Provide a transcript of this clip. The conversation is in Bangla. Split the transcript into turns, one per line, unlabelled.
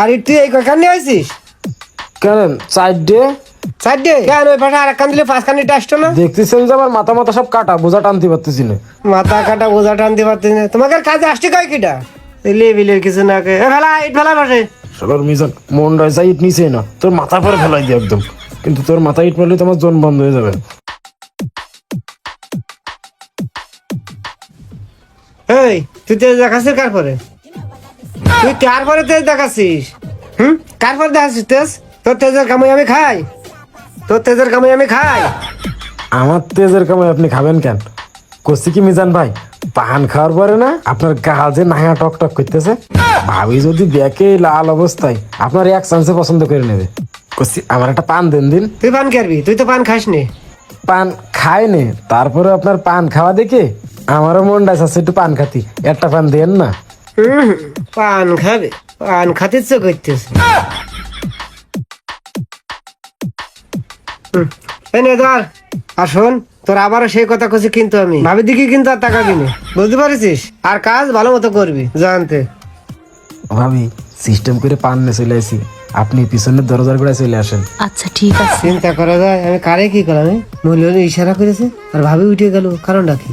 আর তুই এই কয়খান নিয়ে আইছিস
কেন? চারটে?
চারটে? কেন ওই পাশে আর একখান দিলে পাঁচ খানিটা আসতো না?
দেখতেছেন যে আমার মাথা মাথা সব কাটা বোঝা টানতে পারতেছি না।
মাথা কাটা বোঝা টানতে পারতিস না। তোমাকে কাজে আসছে কয় কিটা? লেবিলের কিছু না কে ফেলা ইট ফেলা বসে।
সবার মিজান মন রয়েছে ইট নিচে না। তোর মাথা পরে ফেলাই দিয়ে একদম। কিন্তু তোর মাথা ইট মারলে তোমার জন বন্ধ হয়ে যাবে।
এই তুই তেজ দেখাচ্ছিস কার পরে? তুই কার পরে তেজ দেখাচ্ছিস? হুম? কার পরে দেখাচ্ছিস তেজ? তোর তেজের কামাই আমি খাই। তোর তেজের কামাই আমি খাই।
আমার তেজের কামাই আপনি খাবেন কেন? করছি কি মিজান ভাই? পান খাওয়ার পরে না আপনার গা যে নায়া টক টক করতেছে ভাবি যদি দেখে লাল অবস্থায় আপনার এক চান্সে পছন্দ করে নেবে। করছি আমার একটা পান দেন দিন।
তুই পান খাবি? তুই তো পান খাস নি
পান খায় নে তারপরে আপনার পান খাওয়া দেখে আমারও মন ডাইস আছে একটু পান খাতি। একটা পান দেন না।
হুম, পান খাবে পান খাতির চো করতেছে। ধর আর তোর আবারও সেই কথা কছি কিন্তু আমি। ভাবি দিকে কিন্তু আর টাকা কিনে বুঝতে পারছিস? আর কাজ ভালো মতো করবি জানতে।
ভাবি সিস্টেম করে পান নিয়ে চলে আসি। আপনি পিছনের দরজার গোড়ায় চলে আসেন।
আচ্ছা ঠিক আছে।
চিন্তা করা যায় আমি কারে কি করলাম মহিলা ইশারা করেছে আর ভাবি উঠে গেল কারণটা কি?